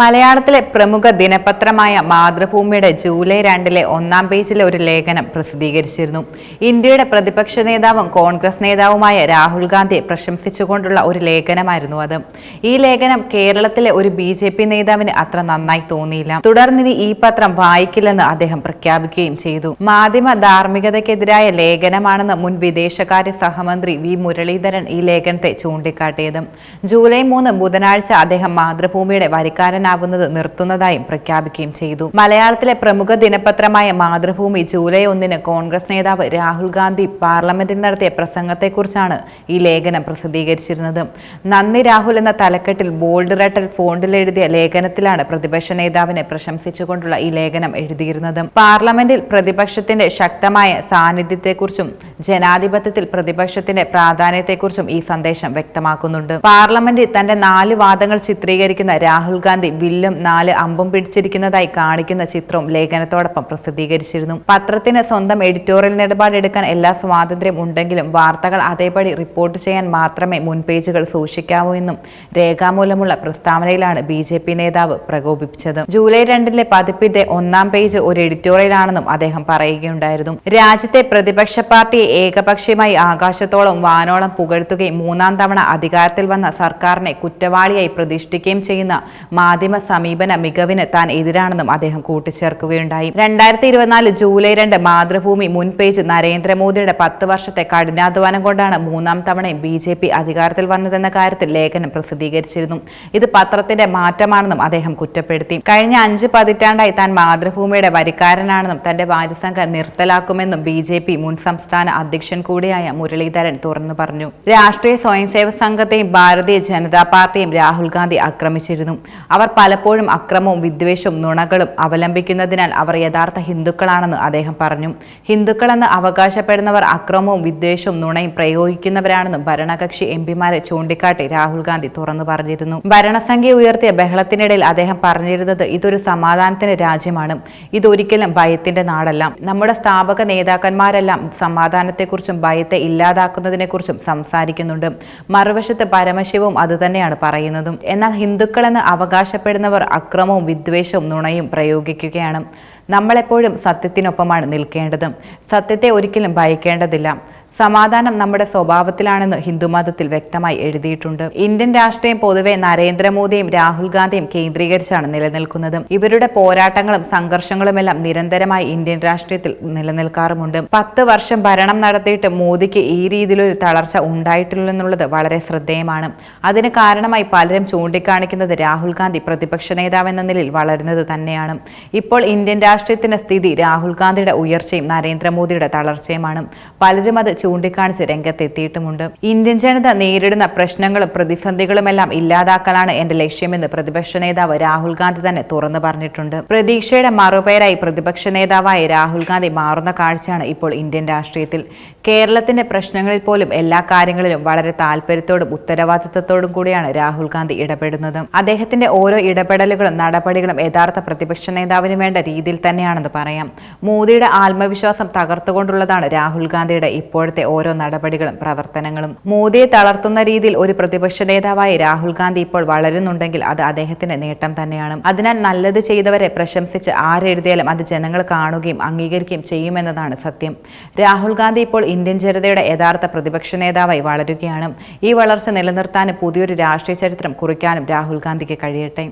മലയാളത്തിലെ പ്രമുഖ ദിനപത്രമായ മാതൃഭൂമിയുടെ ജൂലൈ രണ്ടിലെ ഒന്നാം പേജിലെ ഒരു ലേഖനം പ്രസിദ്ധീകരിച്ചിരുന്നു. ഇന്ത്യയുടെ പ്രതിപക്ഷ നേതാവും കോൺഗ്രസ് നേതാവുമായ രാഹുൽ ഗാന്ധിയെ പ്രശംസിച്ചുകൊണ്ടുള്ള ഒരു ലേഖനമായിരുന്നു അത്. ഈ ലേഖനം കേരളത്തിലെ ഒരു ബി ജെ പി നേതാവിന് അത്ര നന്നായി തോന്നിയില്ല. തുടർന്നിനി ഈ പത്രം വായിക്കില്ലെന്ന് അദ്ദേഹം പ്രഖ്യാപിക്കുകയും ചെയ്തു. മാധ്യമ ധാർമ്മികതയ്ക്കെതിരായ ലേഖനമാണെന്ന് മുൻ വിദേശകാര്യ സഹമന്ത്രി വി മുരളീധരൻ ഈ ലേഖനത്തെ ചൂണ്ടിക്കാട്ടിയത്. ജൂലൈ മൂന്ന് ബുധനാഴ്ച അദ്ദേഹം മാതൃഭൂമിയുടെ വരിക്കാരനാവുന്നത് നിർത്തുന്നതായും പ്രഖ്യാപിക്കുകയും ചെയ്തു. മലയാളത്തിലെ പ്രമുഖ ദിനപത്രമായ മാതൃഭൂമി ജൂലൈ ഒന്നിന് കോൺഗ്രസ് നേതാവ് രാഹുൽ ഗാന്ധി പാർലമെന്റിൽ നടത്തിയ പ്രസംഗത്തെക്കുറിച്ചാണ് ഈ ലേഖനം പ്രസിദ്ധീകരിച്ചിരുന്നത്. നന്ദി രാഹുൽ എന്ന തലക്കെട്ടിൽ ബോൾഡ് റെട്ടൽ ഫോണ്ടിൽ എഴുതിയ ലേഖനത്തിലാണ് പ്രതിപക്ഷ നേതാവിനെ പ്രശംസിച്ചുകൊണ്ടുള്ള ഈ ലേഖനം എഴുതിയിരുന്നത്. പാർലമെന്റിൽ പ്രതിപക്ഷത്തിന്റെ ശക്തമായ സാന്നിധ്യത്തെക്കുറിച്ചും ജനാധിപത്യത്തിൽ പ്രതിപക്ഷത്തിന്റെ പ്രാധാന്യത്തെക്കുറിച്ചും ഈ സന്ദേശം വ്യക്തമാക്കുന്നുണ്ട്. പാർലമെന്റിൽ തന്റെ നാല് വാദങ്ങൾ ചിത്രീകരിക്കുന്ന രാഹുൽ ഗാന്ധി വില്ലും നാല് അമ്പും പിടിച്ചിരിക്കുന്നതായി കാണിക്കുന്ന ചിത്രവും ലേഖനത്തോടൊപ്പം പ്രസിദ്ധീകരിച്ചിരുന്നു. പത്രത്തിന് സ്വന്തം എഡിറ്റോറിയൽ നിലപാടെടുക്കാൻ എല്ലാ സ്വാതന്ത്ര്യം ഉണ്ടെങ്കിലും വാർത്തകൾ അതേപടി റിപ്പോർട്ട് ചെയ്യാൻ മാത്രമേ മുൻപേജുകൾ സൂക്ഷിക്കാവൂ എന്നും രേഖാമൂലമുള്ള പ്രസ്താവനയിലാണ് ബി ജെ പി നേതാവ് പ്രകോപിപ്പിച്ചത്. ജൂലൈ രണ്ടിലെ പതിപ്പിന്റെ ഒന്നാം പേജ് ഒരു എഡിറ്റോറിയലാണെന്നും അദ്ദേഹം പറയുകയുണ്ടായിരുന്നു. രാജ്യത്തെ പ്രതിപക്ഷ പാർട്ടിയെ ഏകപക്ഷീയമായി ആകാശത്തോളം വാനോളം പുകഴ്ത്തുകയും മൂന്നാം തവണ അധികാരത്തിൽ വന്ന സർക്കാരിനെ കുറ്റവാളിയായി പ്രതിഷ്ഠിക്കുകയും ചെയ്യുന്ന മാധ്യമ സമീപന മികവിന് താൻ എതിരാണെന്നും അദ്ദേഹം കൂട്ടിച്ചേർക്കുകയുണ്ടായി. രണ്ടായിരത്തി ഇരുപത്തിനാല് ജൂലൈ രണ്ട് മാതൃഭൂമി മുൻ പേജ് നരേന്ദ്രമോദിയുടെ പത്ത് വർഷത്തെ കഠിനാധ്വാനം കൊണ്ടാണ് മൂന്നാം തവണയും ബി ജെ പി അധികാരത്തിൽ വന്നതെന്ന കാര്യത്തിൽ ലേഖനം പ്രസിദ്ധീകരിച്ചിരുന്നു. ഇത് പത്രത്തിന്റെ മാറ്റമാണെന്നും അദ്ദേഹം കുറ്റപ്പെടുത്തി. കഴിഞ്ഞ അഞ്ച് പതിറ്റാണ്ടായി താൻ മാതൃഭൂമിയുടെ വരിക്കാരനാണെന്നും തന്റെ വാരിസംഘം നിർത്തലാക്കുമെന്നും ബി ജെ പി മുൻ സംസ്ഥാന അധ്യക്ഷൻ കൂടിയായ മുരളീധരൻ തുറന്നു പറഞ്ഞു. രാഷ്ട്രീയ സ്വയംസേവക സംഘത്തെയും ഭാരതീയ ജനതാ പാർട്ടിയും രാഹുൽ ഗാന്ധി ആക്രമിച്ചിരുന്നു. അവർ പലപ്പോഴും അക്രമവും വിദ്വേഷവും നുണകളും അവലംബിക്കുന്നതിനാൽ അവർ യഥാർത്ഥ ഹിന്ദുക്കളാണെന്ന് അദ്ദേഹം പറഞ്ഞു. ഹിന്ദുക്കളെന്ന് അവകാശപ്പെടുന്നവർ അക്രമവും വിദ്വേഷവും നുണയും പ്രയോഗിക്കുന്നവരാണെന്നും ഭരണകക്ഷി എംപിമാരെ ചൂണ്ടിക്കാട്ടി രാഹുൽ ഗാന്ധി തുറന്നു പറഞ്ഞിരുന്നു. ഭരണസംഖ്യ ഉയർത്തിയ ബഹളത്തിനിടയിൽ അദ്ദേഹം പറഞ്ഞിരുന്നത് ഇതൊരു സമാധാനത്തിന്റെ രാജ്യമാണ്. ഇതൊരിക്കലും ഭയത്തിന്റെ നാടല്ല. നമ്മുടെ സ്ഥാപക നേതാക്കന്മാരെല്ലാം സമാധാനത്തെക്കുറിച്ചും ഭയത്തെ ഇല്ലാതാക്കുന്നതിനെക്കുറിച്ചും സംസാരിക്കുന്നുണ്ട്. മറുവശത്ത് പരമശിവവും അതുതന്നെയാണ് പറയുന്നതും. എന്നാൽ ഹിന്ദുക്കളെന്ന് അവകാശപ്പെടുന്നവർ അക്രമവും വിദ്വേഷവും നുണയും പ്രയോഗിക്കുകയാണ്. നമ്മളെപ്പോഴും സത്യത്തിനൊപ്പമാണ് നിൽക്കേണ്ടത്. സത്യത്തെ ഒരിക്കലും ഭയക്കേണ്ടതില്ല. സമാധാനം നമ്മുടെ സ്വഭാവത്തിലാണെന്ന് ഹിന്ദുമതത്തിൽ വ്യക്തമായി എഴുതിയിട്ടുണ്ട്. ഇന്ത്യൻ രാഷ്ട്രീയം പൊതുവെ നരേന്ദ്രമോദിയും രാഹുൽ ഗാന്ധിയും കേന്ദ്രീകരിച്ചാണ് നിലനിൽക്കുന്നത്. ഇവരുടെ പോരാട്ടങ്ങളും സംഘർഷങ്ങളുമെല്ലാം നിരന്തരമായി ഇന്ത്യൻ രാഷ്ട്രീയത്തിൽ നിലനിൽക്കാറുമുണ്ട്. പത്ത് വർഷം ഭരണം നടത്തിയിട്ട് മോദിക്ക് ഈ രീതിയിലൊരു തളർച്ച ഉണ്ടായിട്ടില്ലെന്നുള്ളത് വളരെ ശ്രദ്ധേയമാണ്. അതിന് കാരണമായി പലരും ചൂണ്ടിക്കാണിക്കുന്നത് രാഹുൽ ഗാന്ധി പ്രതിപക്ഷ നേതാവെന്ന നിലയിൽ വളരുന്നത് തന്നെയാണ്. ഇപ്പോൾ ഇന്ത്യൻ രാഷ്ട്രീയത്തിന്റെ സ്ഥിതി രാഹുൽ ഗാന്ധിയുടെ ഉയർച്ചയും നരേന്ദ്രമോദിയുടെ തളർച്ചയുമാണ്. പലരും അത് ചൂണ്ടിക്കാണിച്ച് രംഗത്തെത്തിയിട്ടുമുണ്ട്. ഇന്ത്യൻ ജനത നേരിടുന്ന പ്രശ്നങ്ങളും പ്രതിസന്ധികളുമെല്ലാം ഇല്ലാതാക്കലാണ് എന്റെ ലക്ഷ്യമെന്ന് പ്രതിപക്ഷ നേതാവ് രാഹുൽ ഗാന്ധി തന്നെ തുറന്നു പറഞ്ഞിട്ടുണ്ട്. പ്രതീക്ഷയുടെ മറുപേരായി പ്രതിപക്ഷ നേതാവായ രാഹുൽ ഗാന്ധി മാറുന്ന കാഴ്ചയാണ് ഇപ്പോൾ ഇന്ത്യൻ രാഷ്ട്രീയത്തിൽ. കേരളത്തിന്റെ പ്രശ്നങ്ങളിൽ പോലും എല്ലാ കാര്യങ്ങളിലും വളരെ താല്പര്യത്തോടും ഉത്തരവാദിത്തത്തോടും കൂടിയാണ് രാഹുൽ ഗാന്ധി ഇടപെടുന്നത്. അദ്ദേഹത്തിന്റെ ഓരോ ഇടപെടലുകളും നടപടികളും യഥാർത്ഥ പ്രതിപക്ഷ നേതാവിന് വേണ്ട രീതിയിൽ തന്നെയാണെന്ന് പറയാം. മോദിയുടെ ആത്മവിശ്വാസം തകർത്തുകൊണ്ടുള്ളതാണ് രാഹുൽ ഗാന്ധിയുടെ ഇപ്പോഴത്തെ ഓരോ നടപടികളും പ്രവർത്തനങ്ങളും മോദിയെ തളർത്തുന്ന രീതിയിൽ ഒരു പ്രതിപക്ഷ നേതാവായി രാഹുൽ ഗാന്ധി ഇപ്പോൾ വളരുന്നുണ്ടെങ്കിൽ അത് അദ്ദേഹത്തിന്റെ നേട്ടം തന്നെയാണ്. അതിനാൽ നല്ലത് ചെയ്തവരെ പ്രശംസിച്ച് ആരെഴുതിയാലും അത് ജനങ്ങൾ കാണുകയും അംഗീകരിക്കുകയും ചെയ്യുമെന്നതാണ് സത്യം. രാഹുൽ ഗാന്ധി ഇപ്പോൾ ഇന്ത്യൻ ജനതയുടെ യഥാർത്ഥ പ്രതിപക്ഷ നേതാവായി വളരുകയാണ്. ഈ വളർച്ച നിലനിർത്താനും പുതിയൊരു രാഷ്ട്രീയ ചരിത്രം കുറിക്കാനും രാഹുൽ ഗാന്ധിക്ക് കഴിയട്ടെ.